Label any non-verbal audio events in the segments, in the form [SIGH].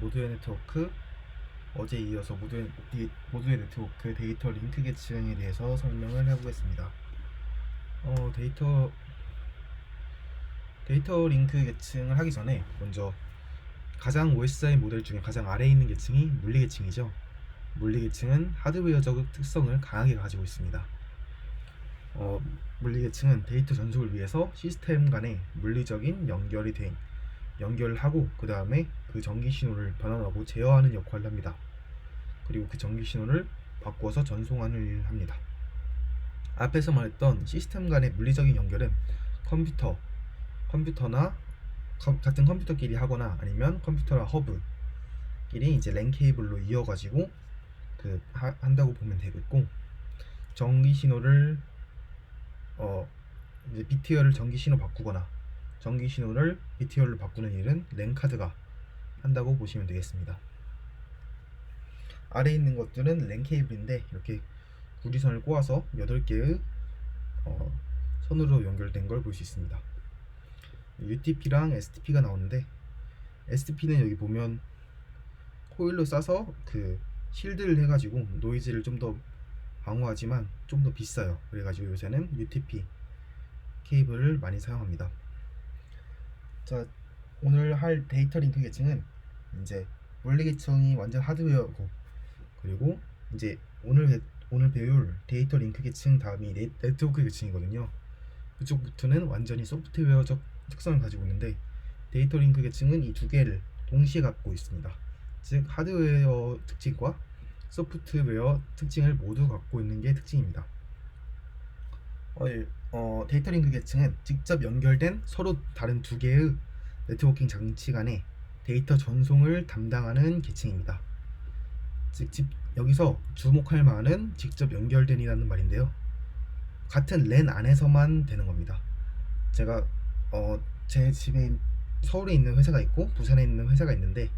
모두의 네트워크 어제 이어서 모두의, 디- 모두의 네트워크 데이터 링크 계층에 대해서 설명을 해보겠습니다. 어, 데이터 데이터 링크 계층을 하기 전에 먼저 가장 OSI 모델 중에 가장 아래에 있는 계층이 물리 계층이죠. 물리 계층은 하드웨어적 특성을 강하게 가지고 있습니다. 어, 물리 계층은 데이터 전송을 위해서 시스템 간의 물리적인 연결이 된 연결을 하고 그 다음에 그 전기 신호를 변환하고 제어하는 역할을 합니다. 그리고 그 전기 신호를 바꿔서 전송하는 일을 합니다. 앞에서 말했던 시스템 간의 물리적인 연결은 컴퓨터, 컴퓨터나 컴- 같은 컴퓨터끼리 하거나 아니면 컴퓨터랑 허브끼리 이제 랜 케이블로 이어가지고 그 하- 한다고 보면 되겠고 전기 신호를 어 이제 BTR을 전기 신호 바꾸거나 전기 신호를 BTR로 바꾸는 일은 랜 카드가 한다고 보시면 되겠습니다. 아래에 있는 것들은 랜 케이블인데 이렇게 구리선을 꼬아서 8개의 어, 선으로 연결된 걸 볼 수 있습니다. UTP랑 STP가 나오는데 STP는 여기 보면 코일로 싸서 그 실드를 해가지고 노이즈를 좀 더 방어하지만 좀 더 비싸요. 그래가지고 요새는 UTP 케이블을 많이 사용합니다. 자 오늘 할 데이터 링크 계층은 이제 원래 계층이 완전 하드웨어고 그리고 이제 오늘 배- 오늘 배울 데이터 링크 계층 다음이 네, 네트워크 계층이거든요. 그쪽부터는 완전히 소프트웨어적 특성을 가지고 있는데 데이터 링크 계층은 이 두 개를 동시에 갖고 있습니다. 즉 하드웨어 특징과 소프트웨어 특징을 모두 갖고 있는 게 특징입니다. 어, 데이터 링크 계층은 직접 연결된 서로 다른 두 개의 네트워킹 장치 간의 데이터 전송을 담당하는 계층입니다. 즉, 집, 여기서 주목할 만은 직접 연결된이라는 말인데요. 같은 랜 안에서만 되는 겁니다. 제가 어, 제 집에 서울에 있는 회사가 있고 부산에 있는 회사가 있는데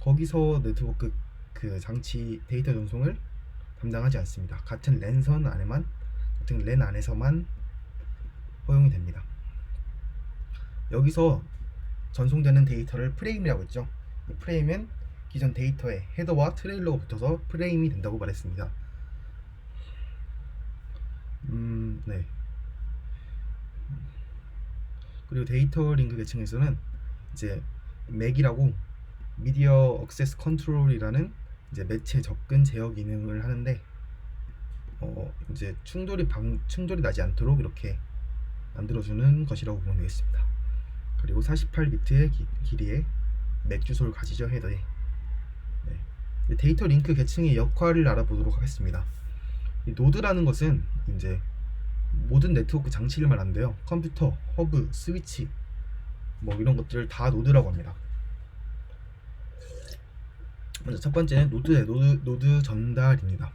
거기서 네트워크 그 장치 데이터 전송을 담당하지 않습니다. 같은 랜선 안에만 같은 랜 안에서만 허용이 됩니다. 여기서 전송되는 데이터를 프레임이라고 했죠. 이 프레임은 기존 데이터에 헤더와 트레일러가 붙어서 프레임이 된다고 말했습니다. 음, 네. 그리고 데이터 링크 계층에서는 이제 맥이라고 미디어 억세스 컨트롤이라는 이제 매체 접근 제어 기능을 하는데 어 이제 충돌이 방 충돌이 나지 않도록 이렇게 만들어주는 것이라고 보면 되겠습니다. 그리고 48비트의 기, 길이의 맥 주소를 가지죠 헤더에. 네. 데이터 링크 계층의 역할을 알아보도록 하겠습니다. 이 노드라는 것은 이제 모든 네트워크 장치를 말하는데요. 컴퓨터, 허브, 스위치 뭐 이런 것들을 다 노드라고 합니다. 먼저 첫 번째는 노드의 노드, 노드 전달입니다.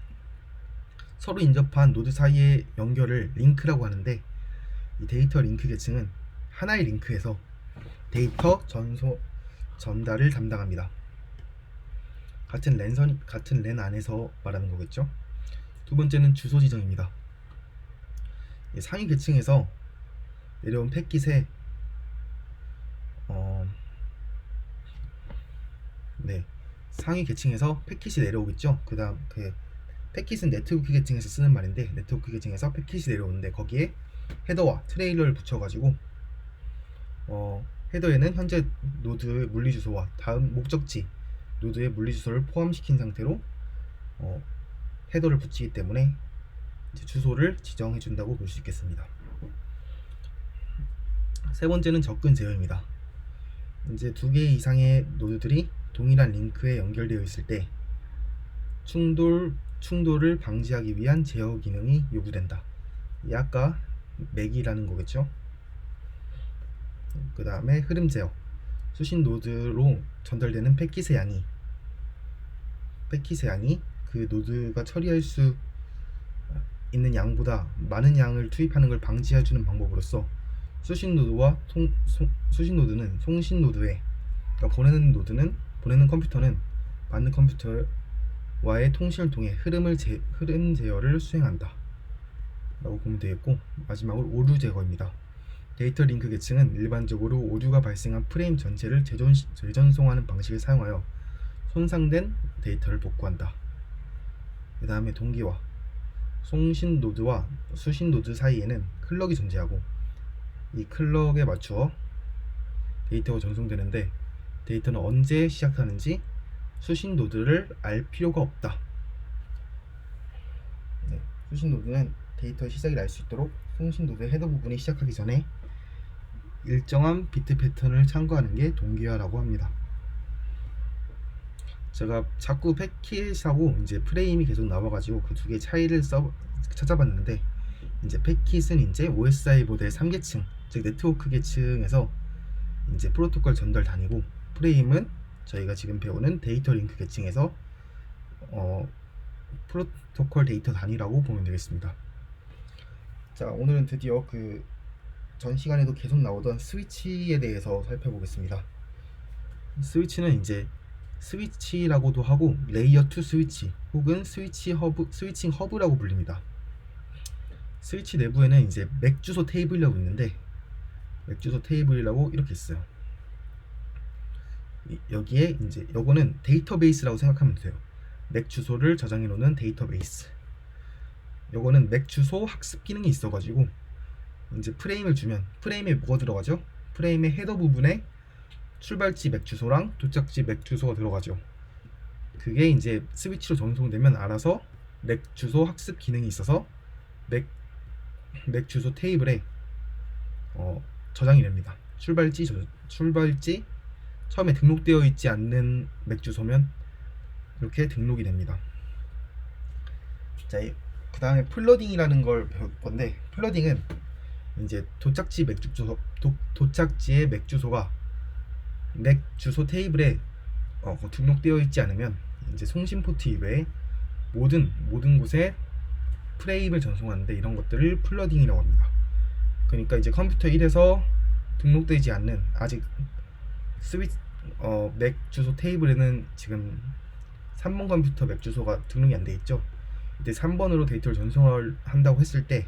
서로 인접한 노드 사이의 연결을 링크라고 하는데 이 데이터 링크 계층은 하나의 링크에서 데이터 전소 전달을 담당합니다. 같은 랜선 같은 랜 안에서 말하는 거겠죠. 두 번째는 주소 지정입니다. 이 상위 계층에서 내려온 패킷에 어, 네 상위 계층에서 패킷이 내려오겠죠. 그다음 그 패킷은 네트워크 계층에서 쓰는 말인데 네트워크 계층에서 패킷이 내려오는데 거기에 헤더와 트레일러를 붙여가지고 어, 헤더에는 현재 노드의 물리 주소와 다음 목적지 노드의 물리 주소를 포함시킨 상태로 어, 헤더를 붙이기 때문에 주소를 지정해 준다고 볼 수 있겠습니다. 세 번째는 접근 제어입니다. 이제 두 개 이상의 노드들이 동일한 링크에 연결되어 있을 때 충돌 충돌을 방지하기 위한 제어 기능이 요구된다. 이 아까 맥이라는 거겠죠. 그 다음에 흐름 제어. 수신 노드로 전달되는 패킷의 양이 패킷의 양이 그 노드가 처리할 수 있는 양보다 많은 양을 투입하는 걸 방지해주는 방법으로서 수신 노드와 송, 송- 수신 노드는 송신 노드에 그러니까 보내는 노드는 보내는 컴퓨터는 받는 컴퓨터 와의 통신을 통해 흐름을 제, 흐름 제어를 수행한다. 라고 보면 되겠고 마지막으로 오류 제거입니다. 데이터 링크 계층은 일반적으로 오류가 발생한 프레임 전체를 재전, 재전송하는 방식을 사용하여 손상된 데이터를 복구한다. 그 다음에 동기화. 송신 노드와 수신 노드 사이에는 클럭이 존재하고 이 클럭에 맞추어 데이터가 전송되는데 데이터는 언제 시작하는지 수신 노드를 알 필요가 없다. 네, 수신 노드는 데이터 시작을 알 수 있도록 송신 노드의 헤더 부분이 시작하기 전에 일정한 비트 패턴을 참고하는 게 동기화라고 합니다. 제가 자꾸 패킷하고 이제 프레임이 계속 나와가지고 그 두 개 차이를 써 찾아봤는데 이제 패킷은 이제 OSI 모델 3계층 즉 네트워크 계층에서 이제 프로토콜 전달 단위고 프레임은 저희가 지금 배우는 데이터 링크 계층에서 어, 프로토콜 데이터 단위라고 보면 되겠습니다. 자 오늘은 드디어 그 전 시간에도 계속 나오던 스위치에 대해서 살펴보겠습니다. 스위치는 이제 스위치라고도 하고 레이어 2 스위치 혹은 스위치 허브 스위칭 허브라고 불립니다. 스위치 내부에는 이제 맥 주소 테이블이라고 있는데 맥 주소 테이블이라고 이렇게 있어요. 이- 여기에 이제 요거는 데이터베이스라고 생각하면 돼요. 맥 주소를 저장해 놓는 데이터베이스. 요거는 맥 주소 학습 기능이 있어 가지고 이제 프레임을 주면 프레임에 뭐가 들어가죠? 프레임의 헤더 부분에 출발지 맥 주소랑 도착지 맥 주소가 들어가죠. 그게 이제 스위치로 전송되면 알아서 맥 주소 학습 기능이 있어서 맥, 맥 주소 테이블에 어, 저장이 됩니다. 출발지 저- 출발지 처음에 등록되어 있지 않는 맥 주소면 이렇게 등록이 됩니다. 자, 그 다음에 플러딩이라는 걸 배울 건데 플러딩은 이제 도착지 맥 주소 도, 도착지의 맥 주소가 맥 주소 테이블에 어, 등록되어 있지 않으면 이제 송신 포트 이외에 모든 모든 곳에 프레임을 전송하는데 이런 것들을 플러딩이라고 합니다. 그러니까 이제 컴퓨터 1에서 등록되지 않는 아직 스위 어, 맥 주소 테이블에는 지금 3번 컴퓨터 맥 주소가 등록이 안 돼 있죠. 이때 3번으로 데이터를 전송을 한다고 했을 때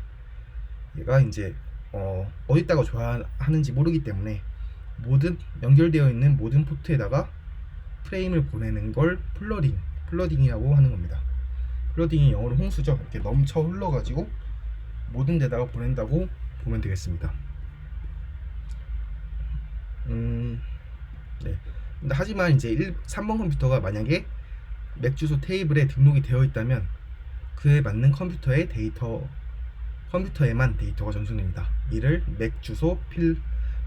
얘가 이제 어, 어디다가 줘야 하는지 모르기 때문에 모든 연결되어 있는 모든 포트에다가 프레임을 보내는 걸 플러딩, 플러딩이라고 하는 겁니다. 플러딩이 영어로 홍수죠. 이렇게 넘쳐 흘러가지고 모든 데다가 보낸다고 보면 되겠습니다. 음, 네. 근데 하지만 이제 1, 3번 컴퓨터가 만약에 맥 주소 테이블에 등록이 되어 있다면 그에 맞는 컴퓨터의 데이터 컴퓨터에만 데이터가 전송됩니다. 이를 맥 주소 필,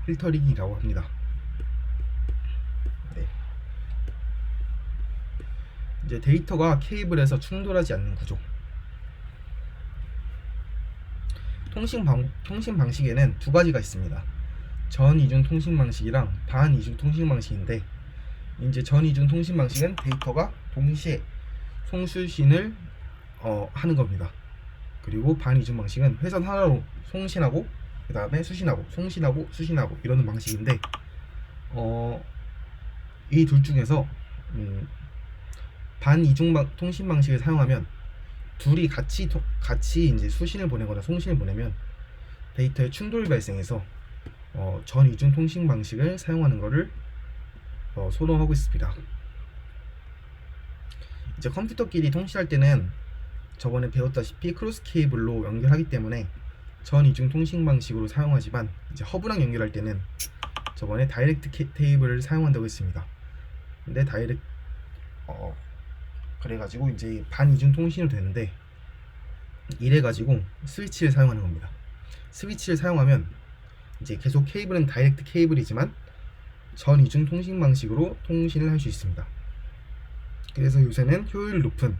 필터링이라고 합니다. 네. 이제 데이터가 케이블에서 충돌하지 않는 구조. 통신 방 통신 방식에는 두 가지가 있습니다. 전 이중 통신 방식이랑 반 이중 통신 방식인데 이제 전 이중 통신 방식은 데이터가 동시에 송수신을 어, 하는 겁니다. 그리고 반이중 방식은 회선 하나로 송신하고 그 다음에 수신하고 송신하고 수신하고 이러는 방식인데 어, 이 둘 중에서 음, 반이중 방, 통신 방식을 사용하면 둘이 같이 도- 같이 이제 수신을 보내거나 송신을 보내면 데이터에 충돌이 발생해서 어, 전 이중 통신 방식을 사용하는 것을 어, 선호하고 있습니다. 이제 컴퓨터끼리 통신할 때는 저번에 배웠다시피 크로스 케이블로 연결하기 때문에 전 이중 통신 방식으로 사용하지만 이제 허브랑 연결할 때는 저번에 다이렉트 케- 테이블을 사용한다고 했습니다. 근데 다이렉트 어 그래가지고 이제 반 이중 통신이 되는데 이래가지고 스위치를 사용하는 겁니다. 스위치를 사용하면 이제 계속 케이블은 다이렉트 케이블이지만 전 이중 통신 방식으로 통신을 할 수 있습니다. 그래서 요새는 효율 높은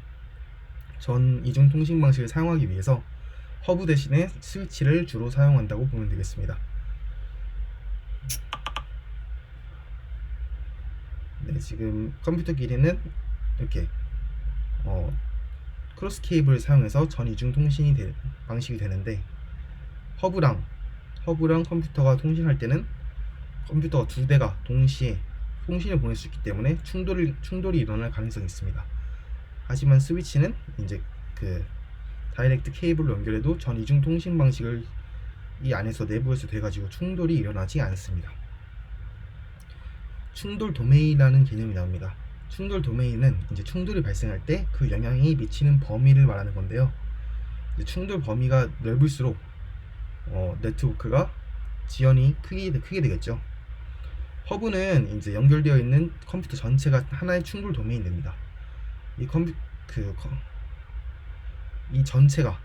전 이중 통신 방식을 사용하기 위해서 허브 대신에 스위치를 주로 사용한다고 보면 되겠습니다. 네, 지금 컴퓨터끼리는 이렇게 어, 크로스 케이블을 사용해서 전 이중 통신이 되, 방식이 되는데 허브랑 허브랑 컴퓨터가 통신할 때는 컴퓨터가 두 대가 동시에 통신을 보낼 수 있기 때문에 충돌이 충돌이 일어날 가능성이 있습니다. 하지만 스위치는 이제 그 다이렉트 케이블로 연결해도 전 이중 통신 방식을 이 안에서 내부에서 돼가지고 충돌이 일어나지 않습니다. 충돌 도메인이라는 개념이 나옵니다. 충돌 도메인은 이제 충돌이 발생할 때 그 영향이 미치는 범위를 말하는 건데요. 충돌 범위가 넓을수록 어, 네트워크가 지연이 크게, 크게 되겠죠. 허브는 이제 연결되어 있는 컴퓨터 전체가 하나의 충돌 도메인 됩니다. 이 컴퓨 그, 거- 이 전체가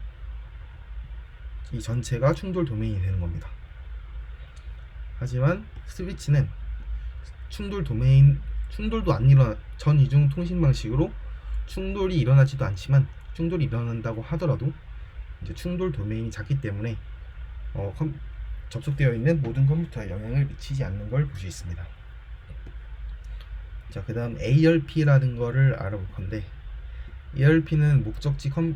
이 전체가 충돌 도메인이 되는 겁니다. 하지만 스위치는 충돌 도메인 충돌도 안 일어나 전 이중 통신 방식으로 충돌이 일어나지도 않지만 충돌이 일어난다고 하더라도 이제 충돌 도메인이 작기 때문에 어, 컴- 접속되어 있는 모든 컴퓨터에 영향을 미치지 않는 걸 볼 수 있습니다. 자, 그 다음 ARP라는 거를 알아볼 건데 ARP는 목적지 컴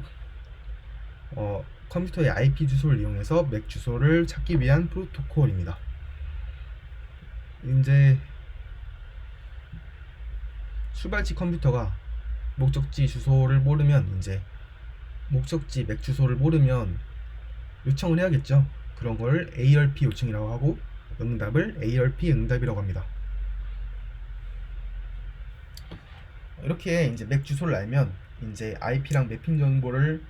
어, 컴퓨터의 IP 주소를 이용해서 맥 주소를 찾기 위한 프로토콜입니다. 이제 출발지 컴퓨터가 목적지 주소를 모르면 이제 목적지 맥 주소를 모르면 요청을 해야겠죠. 그런 걸 ARP 요청이라고 하고 응답을 ARP 응답이라고 합니다. 이렇게 이제 맥 주소를 알면 이제 IP랑 매핑 정보를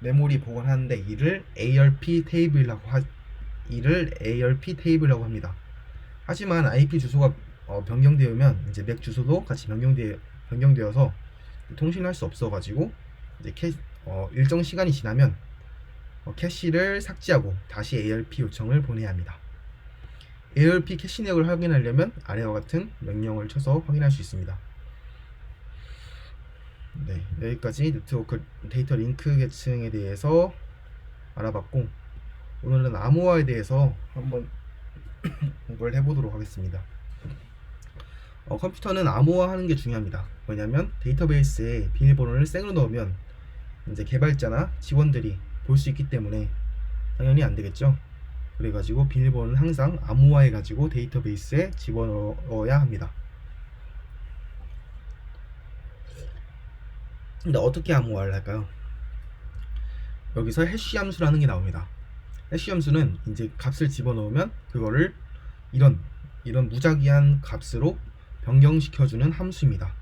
메모리 보관하는데 이를 ARP 테이블이라고 하 이를 ARP 테이블이라고 합니다. 하지만 IP 주소가 어, 변경되면 이제 맥 주소도 같이 변경되 변경되어서 통신할 수 없어가지고 이제 캐, 어, 일정 시간이 지나면 어, 캐시를 삭제하고 다시 ARP 요청을 보내야 합니다. ARP 캐시 내역을 확인하려면 아래와 같은 명령을 쳐서 확인할 수 있습니다. 네, 여기까지 네트워크 데이터 링크 계층에 대해서 알아봤고 오늘은 암호화에 대해서 한번 [COUGHS] 공부를 해보도록 하겠습니다. 어, 컴퓨터는 암호화하는 게 중요합니다. 왜냐하면 데이터베이스에 비밀번호를 생으로 넣으면 이제 개발자나 직원들이 볼 수 있기 때문에 당연히 안 되겠죠. 그래가지고 비밀번호는 항상 암호화해가지고 데이터베이스에 집어넣어야 합니다. 근데 어떻게 암호화를 할까요? 여기서 해시 함수라는 게 나옵니다. 해시 함수는 이제 값을 집어넣으면 그거를 이런 이런 무작위한 값으로 변경시켜주는 함수입니다.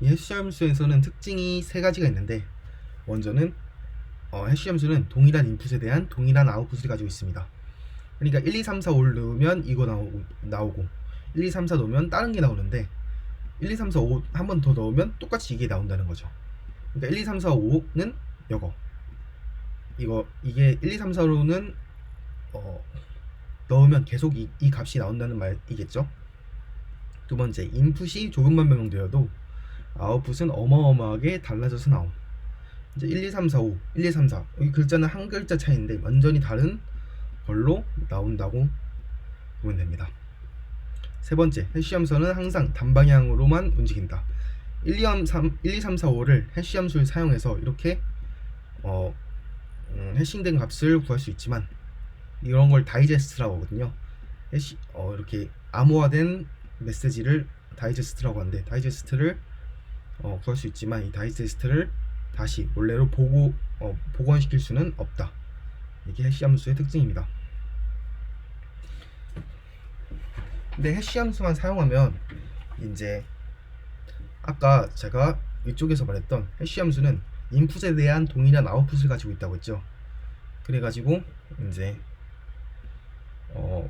이 해시 함수에서는 특징이 세 가지가 있는데 먼저는 어, 해시 함수는 동일한 인풋에 대한 동일한 아웃풋을 가지고 있습니다. 그러니까 1, 2, 3, 4, 5를 넣으면 이거 나오고, 나오고 1, 2, 3, 4 넣으면 다른 게 나오는데 1, 2, 3, 4, 5 한 번 더 넣으면 똑같이 이게 나온다는 거죠. 그러니까 1, 2, 3, 4, 5는 이거 이거 이게 1, 2, 3, 4로는 어, 넣으면 계속 이, 이 값이 나온다는 말이겠죠. 두 번째 인풋이 조금만 변경되어도 아웃풋은 어마어마하게 달라져서 나옴. 이제 1, 2, 3, 4, 5, 1, 2, 3, 4 여기 글자는 한 글자 차이인데 완전히 다른 걸로 나온다고 보면 됩니다. 세 번째 해시 함수는 항상 단방향으로만 움직인다. 1, 2, 3, 1, 2, 3, 4, 5를 해시 함수를 사용해서 이렇게 어, 음, 해싱된 값을 구할 수 있지만 이런 걸 다이제스트라고 하거든요. 해시, 어, 이렇게 암호화된 메시지를 다이제스트라고 하는데 다이제스트를 어, 구할 수 있지만 이 다이제스트를 다시 원래로 보고 어, 복원시킬 수는 없다. 이게 해시 함수의 특징입니다. 근데 해시 함수만 사용하면 이제 아까 제가 이쪽에서 말했던 해시 함수는 인풋에 대한 동일한 아웃풋을 가지고 있다고 했죠. 그래가지고 이제 어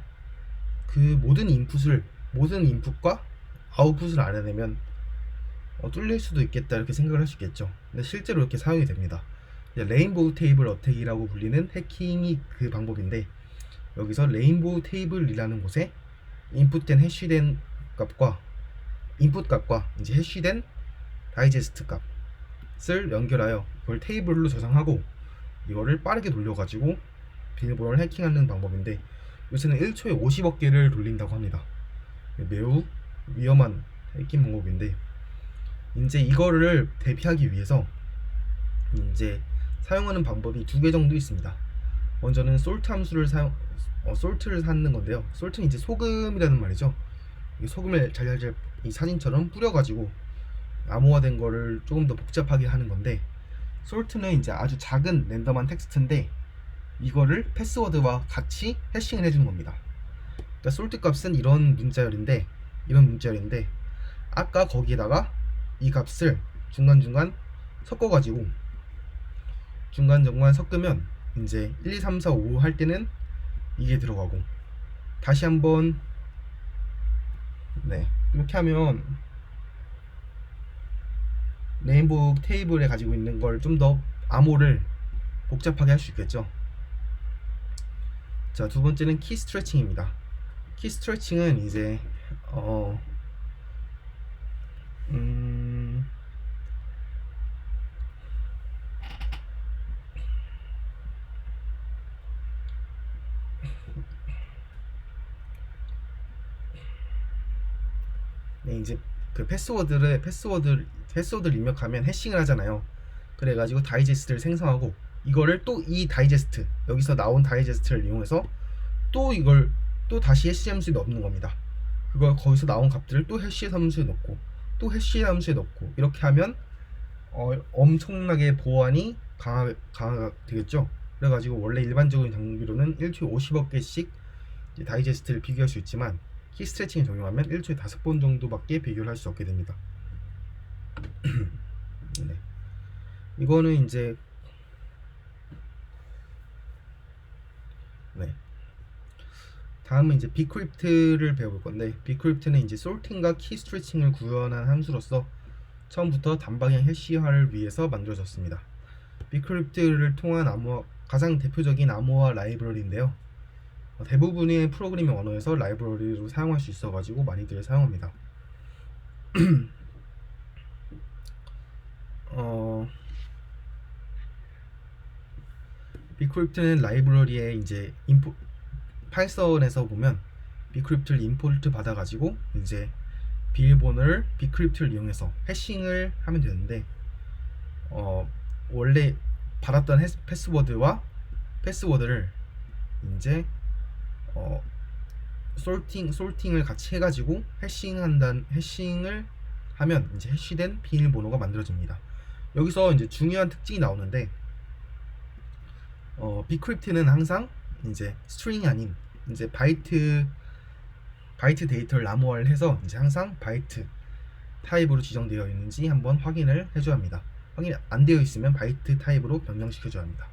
그 모든 인풋을 모든 인풋과 아웃풋을 알아내면 어, 뚫릴 수도 있겠다 이렇게 생각을 있겠죠. 근데 실제로 이렇게 사용이 됩니다. 레인보우 테이블 어택이라고 불리는 해킹이 그 방법인데 여기서 레인보우 테이블이라는 곳에 인풋된 해시된 값과 인풋 값과 이제 해시된 다이제스트 값을 연결하여 그걸 테이블로 저장하고 이거를 빠르게 돌려가지고 비밀번호를 해킹하는 방법인데 요새는 1초에 50억 개를 돌린다고 합니다. 매우 위험한 해킹 방법인데 이제 이거를 대피하기 위해서 이제 사용하는 방법이 두 개 정도 있습니다. 먼저는 솔트 함수를 사용 어, 솔트를 사는 건데요. 솔트는 이제 소금이라는 말이죠. 이 소금을 잘잘잘 이 사진처럼 뿌려가지고 암호화된 거를 조금 더 복잡하게 하는 건데 솔트는 이제 아주 작은 랜덤한 텍스트인데 이거를 패스워드와 같이 해싱을 해주는 겁니다. 그러니까 솔트 값은 이런 문자열인데 이런 문자열인데 아까 거기에다가 이 값을 중간중간 섞어가지고 중간중간 섞으면 이제 1, 2, 3, 4, 5 할 때는 이게 들어가고 다시 한번 네 이렇게 하면 레인보우 테이블에 가지고 있는 걸 좀 더 암호를 복잡하게 할 수 있겠죠? 자 두 번째는 키 스트레칭입니다. 키 스트레칭은 이제 어 음, 네, 이제 그 패스워드를 패스워드 패스워드를 입력하면 해싱을 하잖아요. 그래가지고 다이제스트를 생성하고 이거를 또 이 다이제스트 여기서 나온 다이제스트를 이용해서 또 이걸 또 다시 해시 함수에 넣는 겁니다. 그걸 거기서 나온 값들을 또 해시 함수에 넣고 또 해시 함수에 넣고 이렇게 하면 어, 엄청나게 보안이 강하, 강화가 되겠죠. 그래가지고 원래 일반적인 장비로는 1초에 50억 개씩 이제 다이제스트를 비교할 수 있지만 키 스트레칭을 적용하면 1초에 5번 정도밖에 비교를 할 수 없게 됩니다. [CLEARS THROAT] 네. 이거는 이제 네. 다음은 이제 비크립트를 배워볼 건데 비크립트는 이제 솔팅과 키 스트레칭을 구현한 함수로서 처음부터 단방향 해시화를 위해서 만들어졌습니다. 비크립트를 통한 암호 가장 대표적인 암호화 라이브러리인데요. 어, 대부분의 프로그래밍 언어에서 라이브러리로 사용할 수 있어가지고 많이들 사용합니다. [CLEARS THROAT] 어, 비크립트는 라이브러리에 이제 인포 파이썬에서 보면 비크립트를 임포트 받아가지고 이제 비밀번호를 비크립트를 이용해서 해싱을 하면 되는데 어, 원래 받았던 패스워드와 패스워드를 이제 어, 솔팅 솔팅을 같이 해가지고 해싱한단 해싱을 하면 이제 해시된 비밀번호가 만들어집니다. 여기서 이제 중요한 특징이 나오는데 어, 비크립트는 항상 이제 스트링이 아닌 이제 바이트 바이트 데이터를 암호화를 해서 이제 항상 바이트 타입으로 지정되어 있는지 한번 확인을 해줘야 합니다. 확인 안 되어 있으면 바이트 타입으로 변경시켜줘야 합니다.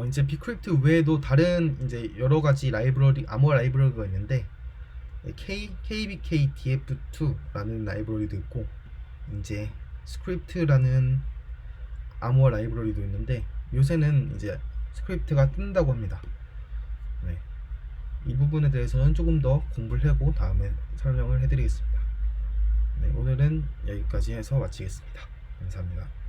어, 이제 비크립트 외에도 다른 이제 여러 가지 라이브러리 암호화 라이브러리가 있는데 K KBK DF2라는 라이브러리도 있고 이제 스크립트라는 암호화 라이브러리도 있는데 요새는 이제 스크립트가 뜬다고 합니다. 네. 이 부분에 대해서는 조금 더 공부를 하고 다음에 설명을 해드리겠습니다. 네, 오늘은 여기까지 해서 마치겠습니다. 감사합니다.